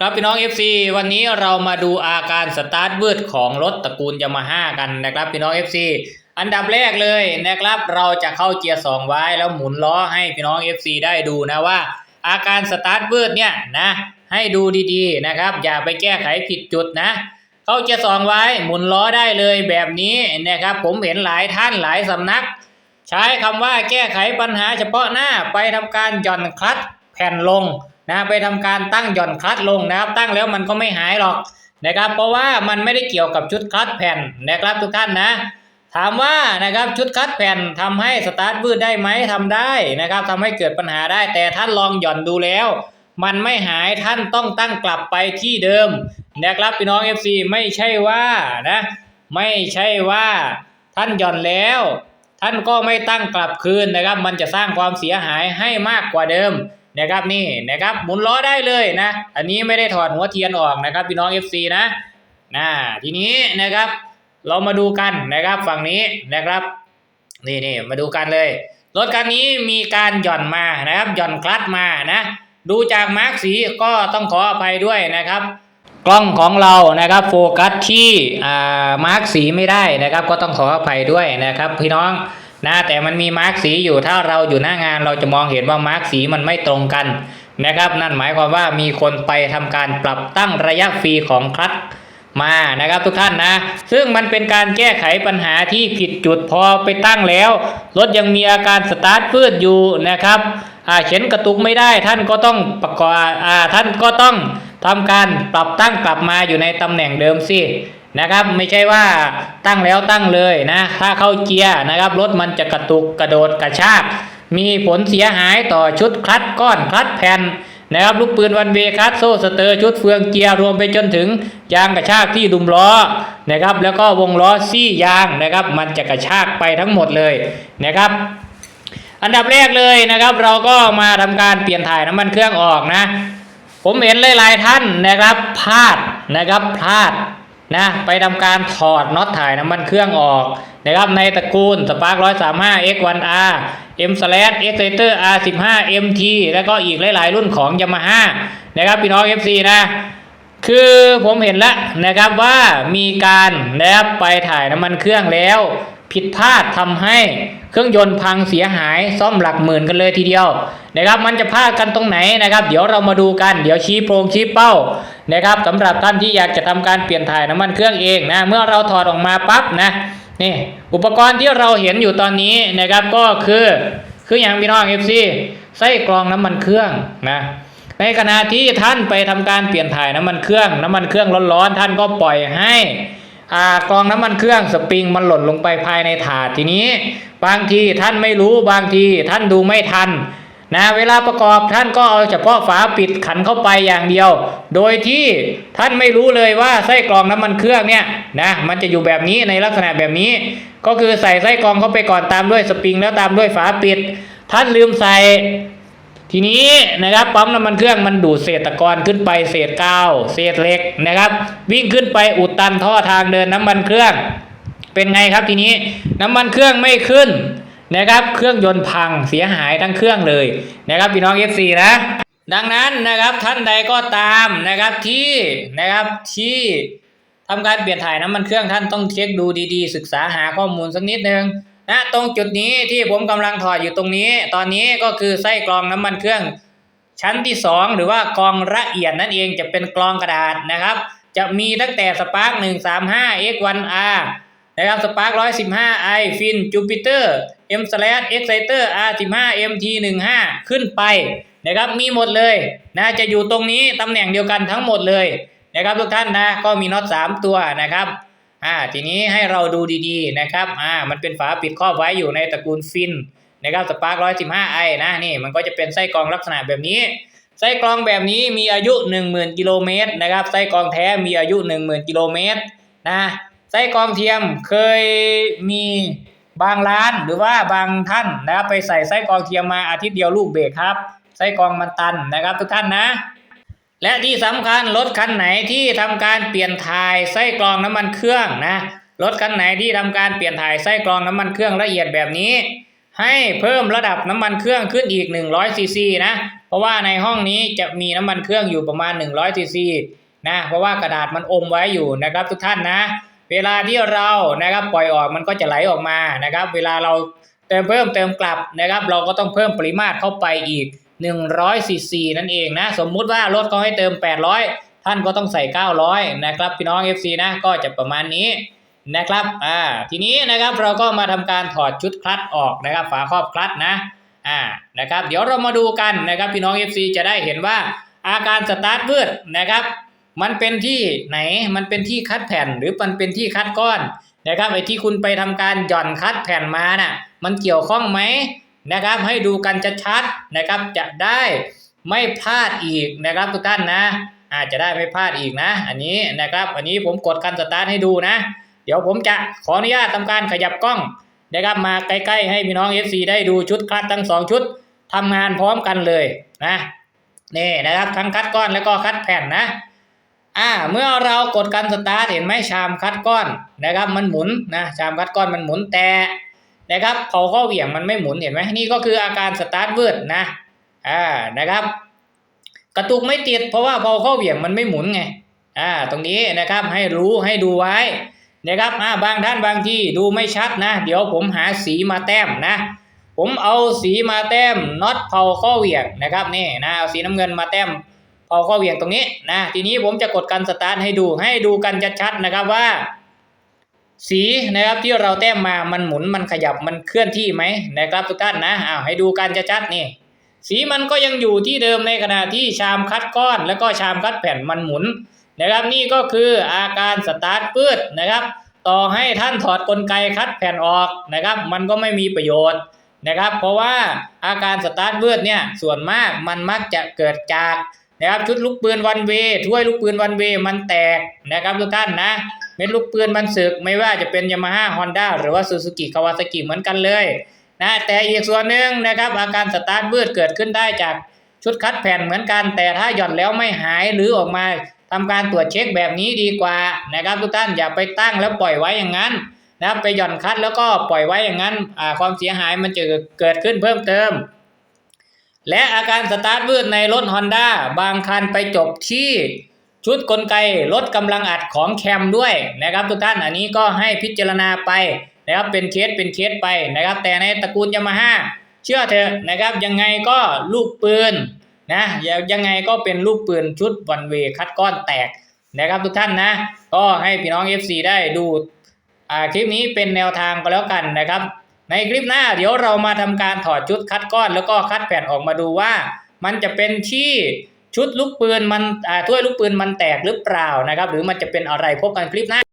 ครับพี่น้อง FC วันนี้เรามาดูอาการสตาร์ทวืดของรถตระกูลยามาฮ่ากันนะครับพี่น้อง FC อันดับแรกเลยนะครับเราจะเข้าเกียร์2ไว้แล้วหมุนล้อให้พี่น้อง FC ได้ดูนะว่า อาการสตาร์ทวืดเนี่ยนะให้ดูดีๆนะครับ อย่าไปแก้ไขผิดจุดนะ เข้าเกียร์สองไว้หมุนล้อได้เลยแบบนี้นะครับผมเห็นหลายท่านหลายสำนัก ใช้คำว่าแก้ไขปัญหาเฉพาะหน้าไปทำการหย่อนคลัตช์แผ่นลง นะไปทำการตั้งหย่อนคลัตช์ลงนะครับ ตั้งแล้วมันก็ไม่หายหรอกนะครับ เพราะว่ามันไม่ได้เกี่ยวกับชุดคลัตช์แผ่นนะครับทุกท่านนะ ถามว่านะครับชุดคลัตช์แผ่นทำให้สตาร์ทวืดได้ไหมทำได้นะครับทำให้เกิดปัญหาได้แต่ท่านลองหย่อนดูแล้ว มันไม่หายท่านต้องตั้งกลับไปที่เดิมนะครับพี่น้อง FC ไม่ใช่ว่านะไม่ใช่ว่าท่านหย่อนแล้ว ท่านก็ไม่ตั้งกลับคืนนะครับ มันจะสร้างความเสียหายให้มากกว่าเดิม นะครับนี่นะครับหมุนล้อได้เลยนะ อันนี้ไม่ได้ถอดหัวเทียนออกนะครับพี่น้อง FC นะนะทีนี้นะครับเรามาดูกันนะครับฝั่งนี้นะครับ นี่นี่มาดูกันเลยรถคันนี้มีการหย่อนมานะครับหย่อนคลัตมานะดูจากมาร์กสีก็ต้องขออภัยด้วยนะครับ กล้องของเรานะครับโฟกัสที่อ่ามาร์กสีไม่ได้นะครับ ก็ต้องขออภัยด้วยนะครับพี่น้อง นะแต่มันมีมาร์กสีอยู่ถ้าเราอยู่หน้างานเราจะมองเห็นว่ามาร์กสีมันไม่ตรงกันนะครับนั่นหมายความว่ามีคนไปทำการปรับตั้งระยะฟรีของคลัตช์มานะครับทุกท่านนะ ซึ่งมันเป็นการแก้ไขปัญหาที่ผิดจุดพอไปตั้งแล้ว รถยังมีอาการสตาร์ทพืดอยู่นะครับอ่าเข็นกระตุกไม่ได้ท่านก็ต้องประกอบอ่าท่านก็ต้องทำการปรับตั้งกลับมาอยู่ในตำแหน่งเดิมสิ นะครับ ไม่ใช่ว่าตั้งแล้วตั้งเลยนะ ถ้าเข้าเกียร์นะครับรถมันจะกระตุกกระโดดกระชาก มีผลเสียหายต่อชุดคลัตช์ก้อนคลัตช์แผ่นนะครับลูกปืนวันเวคัสโซ่สเตอร์ชุดเฟืองเกียร์รวมไปจนถึงยางกระชากที่ดุมล้อนะครับ แล้วก็วงล้อซี่ยางนะครับ มันจะกระชากไปทั้งหมดเลยนะครับ อันดับแรกเลยนะครับ เราก็มาทำการเปลี่ยนถ่ายน้ำมันเครื่องออกนะ ผมเห็นหลายๆท่านนะครับพลาดนะครับพลาด นะไปทำการถอดน็อตถ่ายน้ำมันเครื่องออกนะครับในตระกูลสปาร์กร้อยสามห้า X1R M slash Exciter R15 MT แล้วก็อีกหลาย ๆ รุ่นของ Yamaha นะครับพี่น้อง FC นะคือผมเห็นแล้วนะครับว่ามีการนะครับไปถ่ายน้ำมันเครื่องแล้ว ผิดพลาดทำให้เครื่องยนต์พังเสียหายซ่อมหลักหมื่นกันเลยทีเดียวนะครับมันจะพลาดกันตรงไหนนะครับ เดี๋ยวเรามาดูกันเดี๋ยวชี้โพรงชี้เป้านะครับสำหรับท่านที่อยากจะทำการเปลี่ยนถ่ายน้ำมันเครื่องเองนะเมื่อเราถอดออกมาปั๊บนะนี่อุปกรณ์ที่เราเห็นอยู่ตอนนี้นะครับก็คือคืออย่างพี่น้องเอฟซีไส้กรองน้ำมันเครื่องนะในขณะที่ท่านไปทำการเปลี่ยนถ่ายน้ำมันเครื่อง น้ำมันเครื่องร้อนๆท่านก็ปล่อยให้ อ่ากรองน้ำมันเครื่องสปริงมันหล่นลงไปภายในถาดทีนี้ บางทีท่านไม่รู้บางทีท่านดูไม่ทันนะเวลาประกอบท่านก็เอาเฉพาะฝาปิดขันเข้าไปอย่างเดียว โดยที่ท่านไม่รู้เลยว่าไส้กรองน้ำมันเครื่องเนี่ยนะมันจะอยู่แบบนี้ในลักษณะแบบนี้ ก็คือใส่ไส้กรองเข้าไปก่อนตามด้วยสปริงแล้วตามด้วยฝาปิด ท่านลืมใส่ ทีนี้นะครับปั๊มน้ำมันเครื่องมันดูดเศษตะกอนขึ้นไปเศษกาวเศษเหล็กนะครับ วิ่งขึ้นไปอุดตันท่อทางเดินน้ำมันเครื่อง เป็นไงครับทีนี้น้ำมันเครื่องไม่ขึ้นนะครับ เครื่องยนต์พังเสียหายทั้งเครื่องเลยนะครับพี่น้อง FC นะดังนั้นนะครับท่านใดก็ตามนะครับที่นะครับที่ทำการเปลี่ยนถ่ายน้ำมันเครื่องท่านต้องเช็คดูดีๆ ศึกษาหาข้อมูลสักนิดนึง นะตรงจุดนี้ที่ผมกำลังถอดอยู่ตรงนี้ ตอนนี้ก็คือไส้กรองน้ำมันเครื่อง ชั้นที่ 2 หรือว่ากรองละเอียดนั่นเองจะเป็นกรองกระดาษนะครับ จะมีตั้งแต่สปาร์ก135 X1R นะครับสปาร์ก115 i ฟินจูปิเตอร์ M slash Exciter R15 MT15 ขึ้นไปนะครับมีหมดเลยนะจะอยู่ตรงนี้ตำแหน่งเดียวกันทั้งหมดเลยนะครับทุกท่านนะก็มีน็อต3ตัวนะครับ อ่าทีนี้ให้เราดูดีๆนะครับอ่ามันเป็นฝาปิดครอบไว้อยู่ในตระกูลฟินนะครับสปาร์ก115 i นะนี่มันก็จะเป็นไส้กรองลักษณะแบบนี้ไส้กรองแบบนี้มีอายุ 10,000กิโลเมตรนะครับไส้กรองแท้มีอายุ 10,000กิโลเมตรนะไส้กรองเทียมเคยมีบางร้านหรือว่าบางท่านนะครับไปใส่ไส้กรองเทียมมาอาทิตย์เดียวลูกเบรกครับไส้กรองมันตันนะครับทุกท่านนะ และที่สำคัญรถคันไหนที่ทำการเปลี่ยนถ่ายไส้กรองน้ำมันเครื่องนะรถคันไหนที่ทำการเปลี่ยนถ่ายไส้กรองน้ำมันเครื่องละเอียดแบบนี้ ให้เพิ่มระดับน้ำมันเครื่องขึ้นอีก100ซีซีนะเพราะว่าในห้องนี้จะมีน้ำมันเครื่องอยู่ประมาณ100ซีซีนะเพราะว่ากระดาษมันอมไว้อยู่นะครับทุกท่านนะ เวลาที่เรานะครับปล่อยออกมันก็จะไหลออกมานะครับ เวลาเราเติมเพิ่มเติมกลับนะครับ เราก็ต้องเพิ่มปริมาตรเข้าไปอีก 100ซีซีนั่นเองนะ สมมุติว่ารถเขาให้เติม 800 ท่านก็ต้องใส่ 900 นะครับพี่น้อง FC นะก็จะประมาณนี้นะครับอ่าทีนี้นะครับเราก็มาทำการถอดชุดคลัตช์ออกนะครับ ฝาครอบคลัตช์นะอ่านะครับ เดี๋ยวเรามาดูกันนะครับพี่น้อง FC จะได้เห็นว่าอาการสตาร์ทวืดนะครับ มันเป็นที่ไหนมันเป็นที่คัดแผ่นหรือมันเป็นที่คัดก้อนนะครับไอ้ที่คุณไปทำการหย่อนคัดแผ่นมาน่ะมันเกี่ยวข้องไหม นะครับ ให้ดูกันชัดๆนะครับจะได้ไม่พลาดอีกนะครับทุกท่านนะอาจจะได้ไม่พลาดอีกนะ อันนี้นะครับ อันนี้ผมกดคันสตาร์ทให้ดูนะ เดี๋ยวผมจะขออนุญาตทำการขยับกล้องนะครับมาใกล้ๆให้พี่น้อง FC ได้ดูชุดคัดทั้งสองชุดทำงานพร้อมกันเลยนะนี่นะครับทั้งคัดก้อนแล้วก็คัดแผ่นนะอ่าเมื่อเรากดกันสตาร์ทเห็นไหมชามคัดก้อนนะครับ มันหมุนนะชามคัดก้อนมันหมุนแต่ นะครับเผาข้อเหวี่ยงมันไม่หมุนเห็นไหมนี่ก็คืออาการสตาร์ทเวืดนะอ่านะครับ กระตุกไม่ติดเพราะว่าเผาข้อเหวี่ยงมันไม่หมุนไงอ่าตรงนี้นะครับให้รู้ให้ดูไว้นะครับอ่าบางท่านบางที่ดูไม่ชัดนะ เดี๋ยวผมหาสีมาแต้มนะ ผมเอาสีมาแต้มน็อตเผาข้อเหวี่ยงนะครับนี่นะเอาสีน้ำเงินมาแต้มพอข้อเหวี่ยงตรงนี้นะทีนี้ผมจะกดกันสตาร์ทให้ดูให้ดูกันชัดๆนะครับว่า สีนะครับที่เราแต้มมามันหมุนมันขยับมันเคลื่อนที่ไหมนะครับทุกท่านนะอ้าวให้ดูกันชัดๆนี่ สีมันก็ยังอยู่ที่เดิมในขณะที่ชามคัดก้อน แล้วก็ชามคัดแผ่นมันหมุนนะครับ นี่ก็คืออาการสตาร์ทปืดนะครับ ต่อให้ท่านถอดกลไกคัดแผ่นออกนะครับ มันก็ไม่มีประโยชน์นะครับ เพราะว่าอาการสตาร์ทเบืดเนี่ยส่วนมากมันมักจะเกิดจากนะครับชุดลูกปืนวันเวถ้วยลูกปืนวันเวมันแตกนะครับทุกท่านนะ เม็ดลูกปืนมันสึกไม่ว่าจะเป็นยามาฮ่าฮอนด้าหรือว่าซูซูกิคาวาซากิเหมือนกันเลยนะแต่อีกส่วนหนึ่งนะครับอาการสตาร์ทบืดเกิดขึ้นได้จากชุดคัดแผ่นเหมือนกัน แต่ถ้าหย่อนแล้วไม่หายหรือออกมาทำการตรวจเช็คแบบนี้ดีกว่านะครับทุกท่านอย่าไปตั้งแล้วปล่อยไว้อย่างนั้นนะครับไปหย่อนคัดแล้วก็ปล่อยไว้อย่างนั้นความเสียหายมันจะเกิดขึ้นเพิ่มเติม และอาการสตาร์ทวืดในรถ Honda บางคันไปจบที่ ชุดกลไกลดกำลังอัดของแคมด้วยนะครับ ทุกท่านอันนี้ก็ให้พิจารณาไปนะครับเป็นเคสเป็นเคสไปนะครับ แต่ในตระกูลยามาฮ่าเชื่อเถอะนะครับ ยังไงก็ลูกปืนนะยังไงก็เป็นลูกปืนชุดวันเวคัดก้อนแตกนะครับทุกท่านนะ ก็ให้พี่น้อง FC ได้ดูอ่าคลิปนี้เป็นแนวทางก็แล้วกันนะครับ ในคลิปหน้าเดี๋ยวเรามาทำการถอดชุดคัดก้อน แล้วก็คัดแผ่นออกมาดูว่า มันจะเป็นที่ ชุดลูกปืนมันถ้วยลูกปืนมันแตกหรือเปล่านะครับ หรือมันจะเป็นอะไรพบกันคลิปหน้า